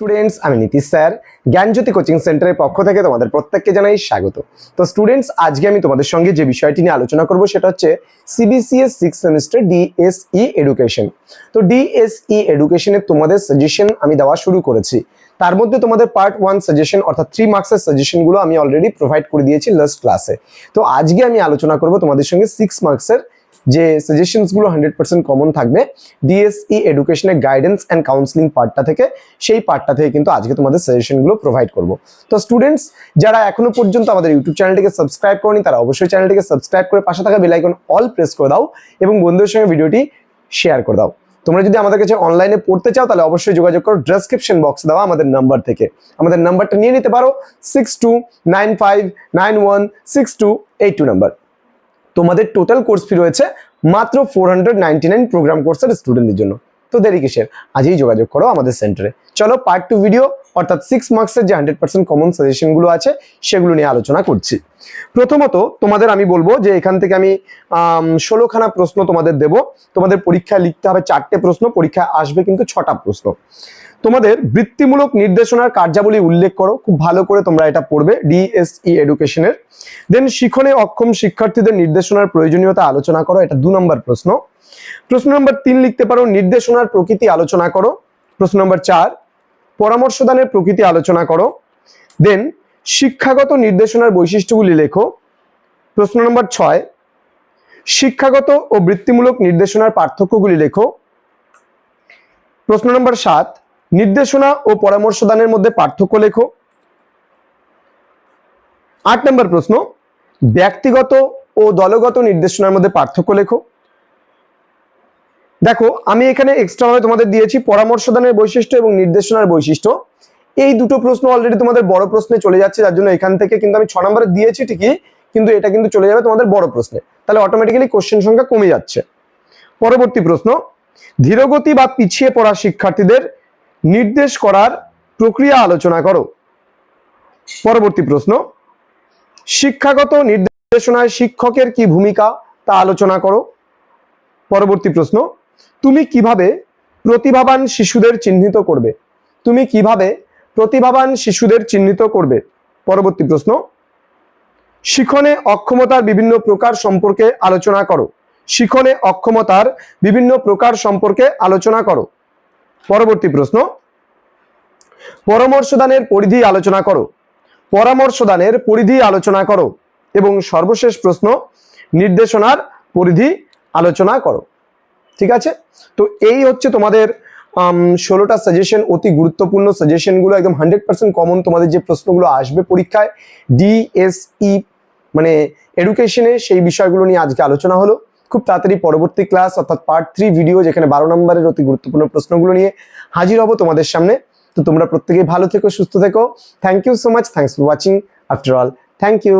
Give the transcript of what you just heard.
Students আমি Nitish sir, জ্ঞানজ্যোতি coaching সেন্টারের পক্ষ থেকে তোমাদের প্রত্যেককে জানাই স্বাগত। তো স্টুডেন্টস আজকে আমি তোমাদের সঙ্গে যে বিষয়টি নিয়ে আলোচনা করব সেটা হচ্ছে CBCS six semester DSE education তো ডিএসই এডুকেশনের তোমাদের সাজেশন আমি দেওয়া শুরু করেছি। তার মধ্যে তোমাদের পার্ট ওয়ান সাজেশন অর্থাৎ থ্রি মার্কসের সাজেশনগুলো আমি অলরেডি প্রোভাইড করে দিয়েছি লাস্ট ক্লাসে তো আজকে আমি আলোচনা করব তোমাদের সঙ্গে সিক্স মার্কসের যে সাজেশনসগুলো হান্ড্রেড পার্সেন্ট কমন থাকবে ডিএসই এডুকেশনের গাইডেন্স অ্যান্ড কাউন্সিলিং পার্টটা থেকে, সেই পার্টটা থেকে কিন্তু আজকে তোমাদের সাজেশনগুলো প্রোভাইড করব। তো স্টুডেন্টস যারা এখনও পর্যন্ত আমাদের ইউটিউব চ্যানেলটিকে সাবস্ক্রাইব করনি, তারা অবশ্যই চ্যানেলটিকে সাবস্ক্রাইব করে পাশে থাকা বেলাইকন অল প্রেস করে দাও এবং বন্ধুদের সঙ্গে ভিডিওটি শেয়ার করে দাও। তোমরা যদি আমাদের কাছে অনলাইনে পড়তে চাও, তাহলে অবশ্যই যোগাযোগ করো ডেসক্রিপশন বক্স দেওয়া আমাদের নাম্বার থেকে। আমাদের নাম্বারটা নিয়ে নিতে পারো six two nine five nine one six two eight two number তোমাদের টোটাল কোর্স ফি রয়েছে মাত্র four hundred ninety nine programme কোর্সের স্টুডেন্টদের জন্য। তো দেরি কিসের? আজই যোগাযোগ করো আমাদের সেন্টারে চলো পার্ট টু ভিডিও অর্থাৎ সিক্স মার্কসের যে হান্ড্রেড পার্সেন্ট কমন সাজেশনগুলো আছে, সেগুলো নিয়ে আলোচনা করছি। প্রথমত তোমাদের আমি বলব যে এখান থেকে আমি, ষোলোখানা প্রশ্ন তোমাদের দেব। তোমাদের পরীক্ষায় লিখতে হবে চারটে প্রশ্ন, পরীক্ষায় আসবে কিন্তু ছটা প্রশ্ন। তোমাদের বৃত্তিমূলক নির্দেশনার কার্যাবলী উল্লেখ করো। খুব ভালো করে তোমরা এটা পড়বে ডিএসই এডুকেশনের। দেন শিখনে অক্ষম শিক্ষার্থীদের নির্দেশনার প্রয়োজনীয়তা আলোচনা করো, এটা দু নম্বর প্রশ্ন। প্রশ্ন নম্বর তিন লিখতে পারো, নির্দেশনার প্রকৃতি আলোচনা করো। প্রশ্ন নম্বর চার, পরামর্শদানের প্রকৃতি আলোচনা করো। দেন শিক্ষাগত নির্দেশনার বৈশিষ্ট্যগুলি লেখো। প্রশ্ন নম্বর ছয়, শিক্ষাগত ও বৃত্তিমূলক নির্দেশনার পার্থক্যগুলি লেখো। প্রশ্ন নম্বর সাত নির্দেশনা ও পরামর্শদানের মধ্যে পার্থক্য লেখো। আট নম্বর প্রশ্ন, ব্যক্তিগত ও দলগত নির্দেশনার মধ্যে পার্থক্য লেখো। দেখো, আমি এখানে এক্সট্রা ভাবে তোমাদের দিয়েছি পরামর্শদানের বৈশিষ্ট্য এবং নির্দেশনার বৈশিষ্ট্য। এই দুটো প্রশ্ন অলরেডি তোমাদের বড় প্রশ্নে চলে যাচ্ছে, যার জন্য এখান থেকে কিন্তু আমি ছ নম্বরে দিয়েছি ঠিকই, কিন্তু এটা কিন্তু চলে যাবে তোমাদের বড় প্রশ্নে। তাহলে অটোমেটিক্যালি কোশ্চেন সংখ্যা কমে যাচ্ছে। পরবর্তী প্রশ্ন, ধীরগতি বা পিছিয়ে পড়া শিক্ষার্থীদের নির্দেশ করার প্রক্রিয়া আলোচনা করো। পরবর্তী প্রশ্ন, শিক্ষাগত নির্দেশনায় শিক্ষকের কি ভূমিকা তা আলোচনা করো। পরবর্তী প্রশ্ন, তুমি কীভাবে প্রতিভাবান শিশুদের চিহ্নিত করবে? তুমি কীভাবে প্রতিভাবান শিশুদের চিহ্নিত করবে? পরবর্তী প্রশ্ন, শিখনে অক্ষমতার বিভিন্ন প্রকার সম্পর্কে আলোচনা করো। শিখনে অক্ষমতার বিভিন্ন প্রকার সম্পর্কে আলোচনা করো। পরবর্তী প্রশ্ন। পরামর্শদানের পরিধি আলোচনা করো। পরামর্শদানের পরিধি আলোচনা করো এবং সর্বশেষ প্রশ্ন, নির্দেশনার পরিধি আলোচনা করো। ঠিক আছে? তো এই হচ্ছে তোমাদের ষোলোটা সাজেশন অতি গুরুত্বপূর্ণ সাজেশনগুলো একদম হান্ড্রেড পার্সেন্ট কমন তোমাদের যে প্রশ্নগুলো আসবে পরীক্ষায়। ডিএসই মানে এডুকেশনে সেই বিষয়গুলো নিয়ে আজকে আলোচনা হলো। খুব তাড়াতাড়ি পরবর্তী ক্লাস, অর্থাৎ পার্ট থ্রি ভিডিও যেখানে বারো নম্বরের অতি গুরুত্বপূর্ণ প্রশ্নগুলো নিয়ে হাজির হব তোমাদের সামনে। তো তোমরা প্রত্যেকেই ভালো থেকো, সুস্থ থেকো। Thank you so much thanks for watching after all thank you